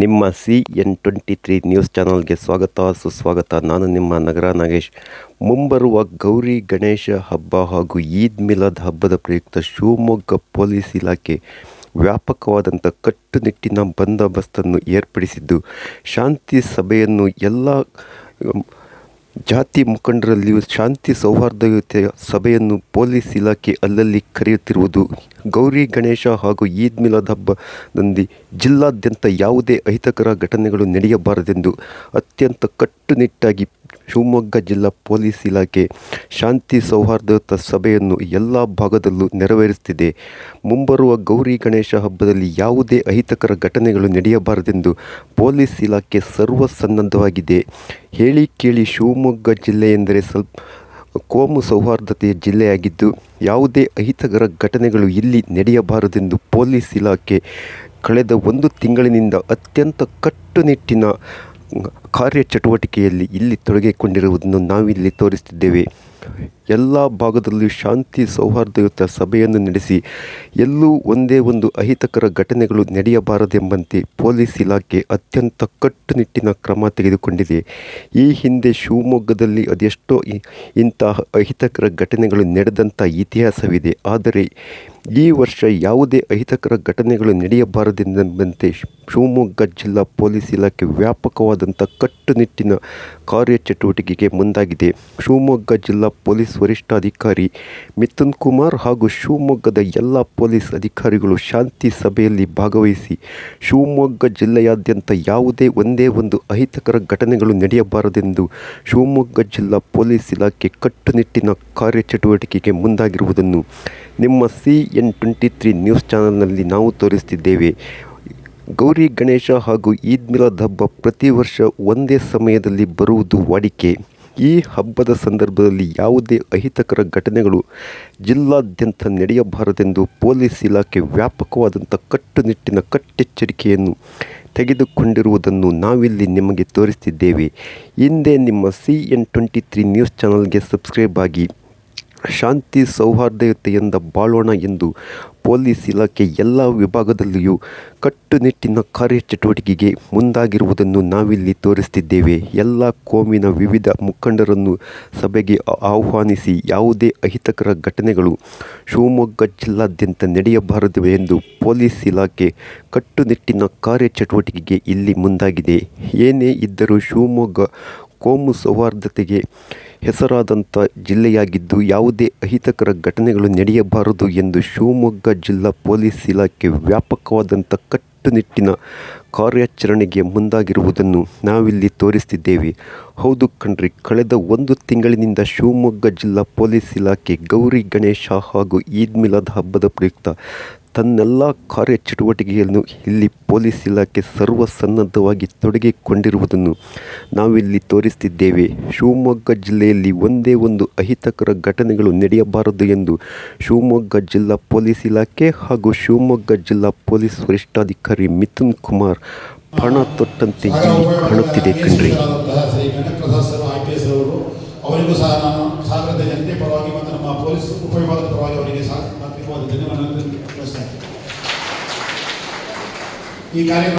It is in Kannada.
ನಿಮ್ಮ C N twenty three news ಚಾನಲ್ಗೆ ಸ್ವಾಗತ, ಸುಸ್ವಾಗತ. ನಾನು ನಿಮ್ಮ ನಗರ ನಾಗೇಶ್. ಮುಂಬರುವ ಗೌರಿ ಗಣೇಶ ಹಬ್ಬ ಹಾಗೂ ಈದ್ ಮಿಲಾದ್ ಹಬ್ಬದ ಪ್ರಯುಕ್ತ ಶಿವಮೊಗ್ಗ ಪೊಲೀಸ್ ಇಲಾಖೆ ವ್ಯಾಪಕವಾದಂಥ ಕಟ್ಟುನಿಟ್ಟಿನ ಬಂದೋಬಸ್ತನ್ನು ಏರ್ಪಡಿಸಿದ್ದು, ಶಾಂತಿ ಸಭೆಯನ್ನು ಎಲ್ಲ ಜಾತಿ ಮುಖಂಡರಲ್ಲಿಯೂ ಶಾಂತಿ ಸೌಹಾರ್ದಯುತೆಯ ಸಭೆಯನ್ನು ಪೊಲೀಸ್ ಇಲಾಖೆ ಅಲ್ಲಲ್ಲಿ ಕರೆಯುತ್ತಿರುವುದು ಗೌರಿ ಗಣೇಶ ಹಾಗೂ ಈದ್ ಮಿಲಾದ್ ಹಬ್ಬದಂದು ಜಿಲ್ಲಾದ್ಯಂತ ಯಾವುದೇ ಅಹಿತಕರ ಘಟನೆಗಳು ನಡೆಯಬಾರದೆಂದು ಅತ್ಯಂತ ಕಟ್ಟುನಿಟ್ಟಾಗಿ ಶಿವಮೊಗ್ಗ ಜಿಲ್ಲಾ ಪೊಲೀಸ್ ಇಲಾಖೆ ಶಾಂತಿ ಸೌಹಾರ್ದಯುತ ಸಭೆಯನ್ನು ಎಲ್ಲ ಭಾಗದಲ್ಲೂ ನೆರವೇರಿಸುತ್ತಿದೆ. ಮುಂಬರುವ ಗೌರಿ ಗಣೇಶ ಹಬ್ಬದಲ್ಲಿ ಯಾವುದೇ ಅಹಿತಕರ ಘಟನೆಗಳು ನಡೆಯಬಾರದೆಂದು ಪೊಲೀಸ್ ಇಲಾಖೆ ಸರ್ವಸನ್ನದ್ಧವಾಗಿದೆ. ಹೇಳಿ ಕೇಳಿ ಶಿವಮೊಗ್ಗ ಜಿಲ್ಲೆ ಎಂದರೆ ಸ್ವಲ್ಪ ಕೋಮು ಸೌಹಾರ್ದತೆಯ ಜಿಲ್ಲೆಯಾಗಿದ್ದು, ಯಾವುದೇ ಅಹಿತಕರ ಘಟನೆಗಳು ಇಲ್ಲಿ ನಡೆಯಬಾರದೆಂದು ಪೊಲೀಸ್ ಇಲಾಖೆ ಕಳೆದ ಒಂದು ತಿಂಗಳಿನಿಂದ ಅತ್ಯಂತ ಕಟ್ಟುನಿಟ್ಟಿನ ಕಾರ್ಯಚಟುವಟಿಕೆಯಲ್ಲಿ ಇಲ್ಲಿ ತೊಡಗಿಕೊಂಡಿರುವುದನ್ನು ನಾವಿಲ್ಲಿ ತೋರಿಸುತ್ತಿದ್ದೇವೆ. ಎಲ್ಲ ಭಾಗದಲ್ಲೂ ಶಾಂತಿ, ಸೌಹಾರ್ದಯುತ ಸಭೆಯನ್ನು ನಡೆಸಿ ಎಲ್ಲೂ ಒಂದೇ ಒಂದು ಅಹಿತಕರ ಘಟನೆಗಳು ನಡೆಯಬಾರದೆಂಬಂತೆ ಪೊಲೀಸ್ ಇಲಾಖೆ ಅತ್ಯಂತ ಕಟ್ಟುನಿಟ್ಟಿನ ಕ್ರಮ ತೆಗೆದುಕೊಂಡಿದೆ. ಈ ಹಿಂದೆ ಶಿವಮೊಗ್ಗದಲ್ಲಿ ಅದೆಷ್ಟೋ ಇಂತಹ ಅಹಿತಕರ ಘಟನೆಗಳು ನಡೆದಂಥ ಇತಿಹಾಸವಿದೆ. ಆದರೆ ಈ ವರ್ಷ ಯಾವುದೇ ಅಹಿತಕರ ಘಟನೆಗಳು ನಡೆಯಬಾರದೆಂಬಂತೆ ಶಿವಮೊಗ್ಗ ಜಿಲ್ಲಾ ಪೊಲೀಸ್ ಇಲಾಖೆ ವ್ಯಾಪಕವಾದಂಥ ಕಟ್ಟುನಿಟ್ಟಿನ ಕಾರ್ಯಚಟುವಟಿಕೆಗೆ ಮುಂದಾಗಿದೆ. ಶಿವಮೊಗ್ಗ ಜಿಲ್ಲಾ ಪೊಲೀಸ್ ವರಿಷ್ಠಾಧಿಕಾರಿ ಮಿಥುನ್ ಕುಮಾರ್ ಹಾಗೂ ಶಿವಮೊಗ್ಗದ ಎಲ್ಲ ಪೊಲೀಸ್ ಅಧಿಕಾರಿಗಳು ಶಾಂತಿ ಸಭೆಯಲ್ಲಿ ಭಾಗವಹಿಸಿ ಶಿವಮೊಗ್ಗ ಜಿಲ್ಲೆಯಾದ್ಯಂತ ಯಾವುದೇ ಒಂದೇ ಒಂದು ಅಹಿತಕರ ಘಟನೆಗಳು ನಡೆಯಬಾರದೆಂದು ಶಿವಮೊಗ್ಗ ಜಿಲ್ಲಾ ಪೊಲೀಸ್ ಇಲಾಖೆ ಕಟ್ಟುನಿಟ್ಟಿನ ಕಾರ್ಯಚಟುವಟಿಕೆಗೆ ಮುಂದಾಗಿರುವುದನ್ನು ನಿಮ್ಮ C N twenty three news ಚಾನಲ್ನಲ್ಲಿ ನಾವು ತೋರಿಸ್ತಿದ್ದೇವೆ. ಗೌರಿ ಗಣೇಶ ಹಾಗೂ ಈದ್ ಮಿಲಾದ್ ಹಬ್ಬ ಪ್ರತಿ ವರ್ಷ ಒಂದೇ ಸಮಯದಲ್ಲಿ ಬರುವುದು ವಾಡಿಕೆ. ಈ ಹಬ್ಬದ ಸಂದರ್ಭದಲ್ಲಿ ಯಾವುದೇ ಅಹಿತಕರ ಘಟನೆಗಳು ಜಿಲ್ಲಾದ್ಯಂತ ನಡೆಯಬಾರದೆಂದು ಪೊಲೀಸ್ ಇಲಾಖೆ ವ್ಯಾಪಕವಾದಂಥ ಕಟ್ಟುನಿಟ್ಟಿನ ಕಟ್ಟೆಚ್ಚರಿಕೆಯನ್ನು ತೆಗೆದುಕೊಂಡಿರುವುದನ್ನು ನಾವಿಲ್ಲಿ ನಿಮಗೆ ತೋರಿಸ್ತಿದ್ದೇವೆ. ಹಿಂದೆ ನಿಮ್ಮ C N twenty three news ಚಾನಲ್ಗೆ ಸಬ್ಸ್ಕ್ರೈಬ್ ಆಗಿ, ಶಾಂತಿ ಸೌಹಾರ್ದಯುತೆಯಿಂದ ಬಾಳೋಣ ಎಂದು ಪೊಲೀಸ್ ಇಲಾಖೆ ಎಲ್ಲ ವಿಭಾಗದಲ್ಲಿಯೂ ಕಟ್ಟುನಿಟ್ಟಿನ ಕಾರ್ಯಚಟುವಟಿಕೆಗೆ ಮುಂದಾಗಿರುವುದನ್ನು ನಾವಿಲ್ಲಿ ತೋರಿಸ್ತಿದ್ದೇವೆ. ಎಲ್ಲ ಕೋಮಿನ ವಿವಿಧ ಮುಖಂಡರನ್ನು ಸಭೆಗೆ ಆಹ್ವಾನಿಸಿ ಯಾವುದೇ ಅಹಿತಕರ ಘಟನೆಗಳು ಶಿವಮೊಗ್ಗ ಜಿಲ್ಲಾದ್ಯಂತ ನಡೆಯಬಾರದು ಎಂದು ಪೊಲೀಸ್ ಇಲಾಖೆ ಕಟ್ಟುನಿಟ್ಟಿನ ಕಾರ್ಯಚಟುವಟಿಕೆಗೆ ಇಲ್ಲಿ ಮುಂದಾಗಿದೆ. ಏನೇ ಇದ್ದರೂ ಶಿವಮೊಗ್ಗ ಕೋಮು ಸೌಹಾರ್ದತೆಗೆ ಹೆಸರಾದಂಥ ಜಿಲ್ಲೆಯಾಗಿದ್ದು ಯಾವುದೇ ಅಹಿತಕರ ಘಟನೆಗಳು ನಡೆಯಬಾರದು ಎಂದು ಶಿವಮೊಗ್ಗ ಜಿಲ್ಲಾ ಪೊಲೀಸ್ ಇಲಾಖೆ ವ್ಯಾಪಕವಾದಂಥ ಕಟ್ಟುನಿಟ್ಟಿನ ಕಾರ್ಯಾಚರಣೆಗೆ ಮುಂದಾಗಿರುವುದನ್ನು ನಾವಿಲ್ಲಿ ತೋರಿಸ್ತಿದ್ದೇವೆ. ಹೌದು ಕಣ್ರಿ, ಕಳೆದ ಒಂದು ತಿಂಗಳಿನಿಂದ ಶಿವಮೊಗ್ಗ ಜಿಲ್ಲಾ ಪೊಲೀಸ್ ಇಲಾಖೆ ಗೌರಿ ಗಣೇಶ ಹಾಗೂ ಈದ್ ಮಿಲಾದ್ ಹಬ್ಬದ ಪ್ರಯುಕ್ತ ತನ್ನೆಲ್ಲ ಕಾರ್ಯಚಟುವಟಿಕೆಯನ್ನು ಇಲ್ಲಿ ಪೊಲೀಸ್ ಇಲಾಖೆ ಸರ್ವಸನ್ನದ್ಧವಾಗಿ ತೊಡಗಿಕೊಂಡಿರುವುದನ್ನು ನಾವಿಲ್ಲಿ ತೋರಿಸ್ತಿದ್ದೇವೆ, ಶಿವಮೊಗ್ಗ ಜಿಲ್ಲೆಯಲ್ಲಿ ಒಂದೇ ಒಂದು ಅಹಿತಕರ ಘಟನೆಗಳು ನಡೆಯಬಾರದು ಎಂದು ಶಿವಮೊಗ್ಗ ಜಿಲ್ಲಾ ಪೊಲೀಸ್ ಇಲಾಖೆ ಹಾಗೂ ಶಿವಮೊಗ್ಗ ಜಿಲ್ಲಾ ಪೊಲೀಸ್ ವರಿಷ್ಠಾಧಿಕಾರಿ ಮಿಥುನ್ ಕುಮಾರ್ ಪಣ ತೊಟ್ಟಂತೆ ಕಾಣುತ್ತಿದೆ ಕಣ್ರಿ ಅವರಿಗೂ ಸಹ ನಾನು ಸಾಗರದ ಪರವಾಗಿ ನಮ್ಮ ಪೊಲೀಸ್ ಉಪವಿಭಾಗದ ಪರವಾಗಿ ಅವರಿಗೆ ಧನ್ಯವಾದ. ಈ ಕಾರ್ಯಕ್ರಮ